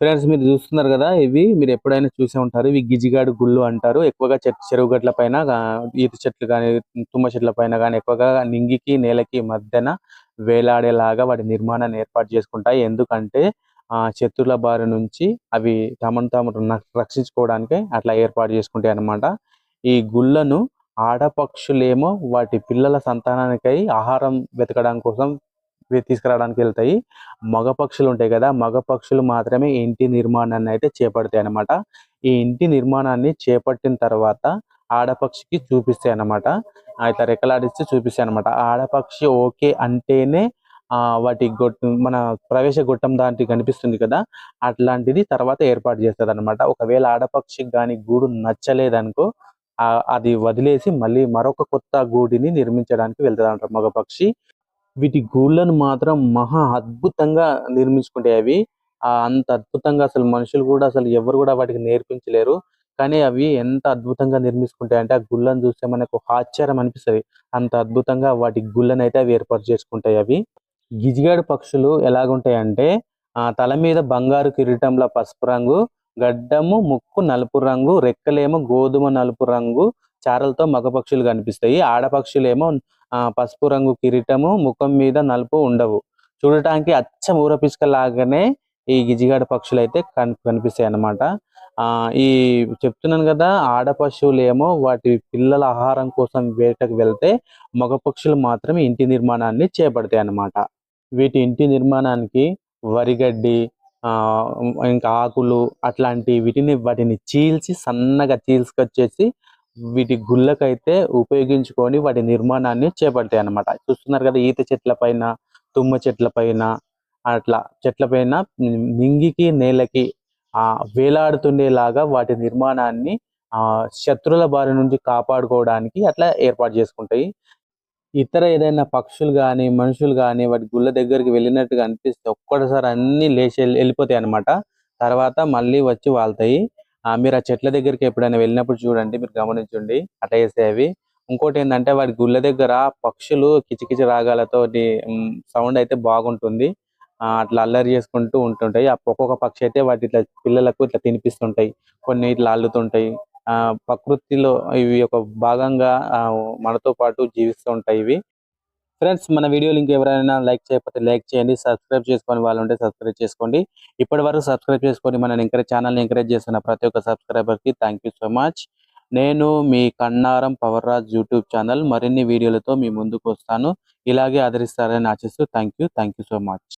Friends మీరు చూస్తున్నారు కదా ఇవి మీరు ఎప్పుడైనా చూసే ఉంటారు. ఇవి గిజిగాడు గుళ్ళు అంటారు. ఎక్కువగా చెట్ చెరువు గట్ల పైన ఈత చెట్లు కానీ తుమ్మ చెట్ల పైన కానీ ఎక్కువగా నింగికి నేలకి మధ్యన వేలాడేలాగా వాటి నిర్మాణాన్ని ఏర్పాటు చేసుకుంటాయి. ఎందుకంటే ఆ శత్రుల బారి నుంచి అవి తమను తాము న- రక్షించుకోవడానికి అట్లా ఏర్పాటు చేసుకుంటాయి అన్నమాట. ఈ గుళ్ళను ఆడపక్షులేమో వాటి పిల్లల సంతానానికై ఆహారం వెతకడం కోసం తీసుకురావడానికి వెళ్తాయి. మగ పక్షులు ఉంటాయి కదా మగ పక్షులు మాత్రమే ఇంటి నిర్మాణాన్ని అయితే చేపడతాయి అన్నమాట. ఈ ఇంటి నిర్మాణాన్ని చేపట్టిన తర్వాత ఆడపక్షికి చూపిస్తాయి అన్నమాట. అయితే రెక్కలాడిస్తే చూపిస్తాయి అన్నమాట. ఆడపక్షి ఓకే అంటేనే ఆ వాటి గొట్ట మన ప్రవేశ గొట్టం దాంట్లో కనిపిస్తుంది కదా అట్లాంటిది తర్వాత ఏర్పాటు చేస్తుంది అనమాట ఒకవేళ ఆడపక్షికి కానీ గూడు నచ్చలేదనుకో అది వదిలేసి మళ్ళీ మరొక కొత్త గూడిని నిర్మించడానికి వెళ్తుంది అంటారు మగపక్షి వీటి గూళ్ళను మాత్రం మహా అద్భుతంగా నిర్మించుకుంటాయి అవి ఆ అంత అద్భుతంగా అసలు మనుషులు కూడా అసలు ఎవరు కూడా వాటికి నేర్పించలేరు. కానీ అవి ఎంత అద్భుతంగా నిర్మించుకుంటాయి అంటే ఆ గుళ్ళను చూస్తే మనకు ఒక ఆశ్చర్యం అనిపిస్తది. అంత అద్భుతంగా వాటి గుళ్ళను అయితే అవి ఏర్పాటు చేసుకుంటాయి అవి. గిజిగాడు పక్షులు ఎలాగుంటాయంటే ఆ తల మీద బంగారు కిరీటంలో పసుపు రంగు గడ్డము ముక్కు నలుపు రంగు రెక్కలేమో గోధుమ నలుపు రంగు చారలతో మగ పక్షులు కనిపిస్తాయి. ఆడపక్షులేమో పసుపు రంగు కిరీటము ముఖం మీద నలుపు ఉండవు. చూడటానికి అచ్చం ఊర పిచ్చుక లాగానే ఈ గిజిగాడ పక్షులు అయితే కన్ కనిపిస్తాయి అన్నమాట ఆ ఈ చెప్తున్నాను కదా ఆడ పశువులేమో వాటి పిల్లల ఆహారం కోసం వేటకు వెళ్తే మగ పక్షులు మాత్రం ఇంటి నిర్మాణాన్ని చేపడతాయి అన్నమాట వీటి ఇంటి నిర్మాణానికి వరిగడ్డి ఆ ఇంకా ఆకులు అట్లాంటి వీటిని వాటిని చీల్చి సన్నగా చీల్చుకొచ్చేసి వీటి గుళ్ళకైతే ఉపయోగించుకొని వాటి నిర్మాణాన్ని చేపడతాయి అన్నమాట. చూస్తున్నారు కదా ఈత చెట్ల పైన తుమ్మ చెట్ల పైన అట్లా చెట్ల పైన నింగికి నేలకి ఆ వేలాడుతుండేలాగా వాటి నిర్మాణాన్ని ఆ శత్రుల బారి నుంచి కాపాడుకోవడానికి అట్లా ఏర్పాటు చేసుకుంటాయి. ఇతర ఏదైనా పక్షులు కానీ మనుషులు కానీ వాటి గుళ్ళ దగ్గరికి వెళ్ళినట్టుగా అనిపిస్తే ఒక్కటిసారి అన్ని లేచి వెళ్ళిపోతాయి అన్నమాట. తర్వాత మళ్ళీ వచ్చి వాళ్తాయి. మీరు ఆ చెట్ల దగ్గరికి ఎప్పుడైనా వెళ్ళినప్పుడు చూడండి మీరు గమనించండి అట్లా వేసేవి ఇంకోటి ఏంటంటే వాటి గుళ్ళ దగ్గర పక్షులు కిచకిచ రాగాలతో సౌండ్ అయితే బాగుంటుంది. ఆ, అట్లా అల్లరి చేసుకుంటూ ఉంటుంటాయి. ఆ ఒక్కొక్క పక్షి అయితే వాటి ఇట్లా పిల్లలకు ఇట్లా తినిపిస్తుంటాయి. కొన్ని ఇట్లా అల్లుతుంటాయి. ఆ ప్రకృతిలో ఇవి ఒక భాగంగా ఆ, మనతో పాటు జీవిస్తూ ఉంటాయి ఇవి. ఫ్రెండ్స్ మన వీడియో లింక్ ఎవరైనా లైక్ చేయకపోతే లైక్ చేయండి. సబ్స్క్రైబ్ చేసుకొని వాళ్ళు ఉంటే సబ్స్క్రైబ్ చేసుకోండి. ఇప్పటి వరకు సబ్స్క్రైబ్ చేసుకొని మన ఎంకరేజ్ ఛానల్ని ఎంకరేజ్ చేస్తున్న ప్రతి ఒక్క సబ్స్క్రైబర్కి థ్యాంక్ యూ సో మచ్ నేను మీ Kannaram power Raj YouTube channel మరిన్ని వీడియోలతో మీ ముందుకు వస్తాను. ఇలాగే ఆదరిస్తారని ఆశిస్తూ thank you thank you so much